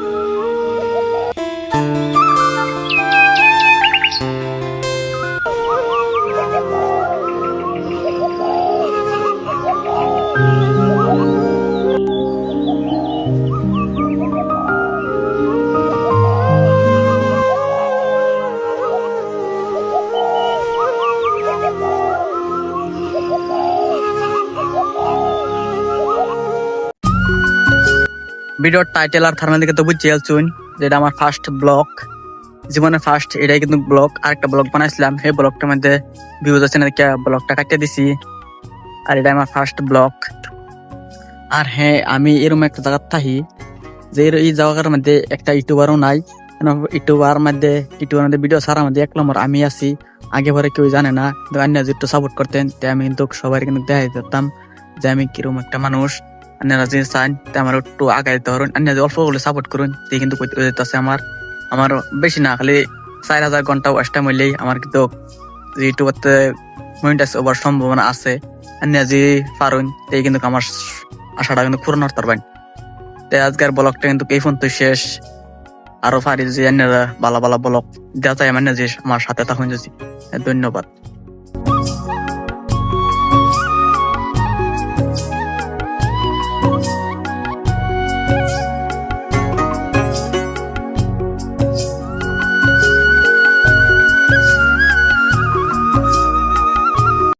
you. ভিডিওর title আর thermal দিকে তো বুঝছি চুন যেটা আমার ফার্স্ট ব্লগ জীবনের ফার্স্ট এটাই কিন্তু ব্লগ আরেকটা ব্লগ বানাইছিলাম। সেই ব্লগটার মধ্যে ভিউজ আছে না দেখে ব্লগটা কাটিয়ে দিছি। আর এটা আমার ফার্স্ট ব্লগ আর হ্যাঁ আমি এরকম একটা জায়গার থাকি, যে এই জায়গার মধ্যে একটা ইউটিউবারও নাই। ইউটিউবার মধ্যে ইউটিউবার মধ্যে ভিডিও ছাড়ার মধ্যে এক নম্বর আমি আছি। আগে পরে কেউ জানে না অন্য একটু সাপোর্ট করতেন তে আমি কিন্তু সবাই কিন্তু দেখাই দিতাম যে আমি কীরকম একটা মানুষ। আপনারা যদি চান তে আমার একটু আগাই দিতে পারুন অন্য যে অল্প করে সাপোর্ট করুন তে কিন্তু কইতে যেতেছে আমার আমার বেশি না খালি চার হাজার ঘণ্টা ওয়াশ টাইম আমার কিন্তু ইউটিউবারতে মনিটাইজ ওভার সম্ভাবনা আছে অন্য যে পারুন তে কিন্তু আমার আশাটা কিন্তু পূরণ করতে পারবেন তে আজকের ব্লগটা কিন্তু এই পর্যন্ত শেষ আরও পারি যে অন্যরা ভালো ভালো ব্লগ দেওয়া যায় মানে যে আমার সাথে তখন যদি ধন্যবাদ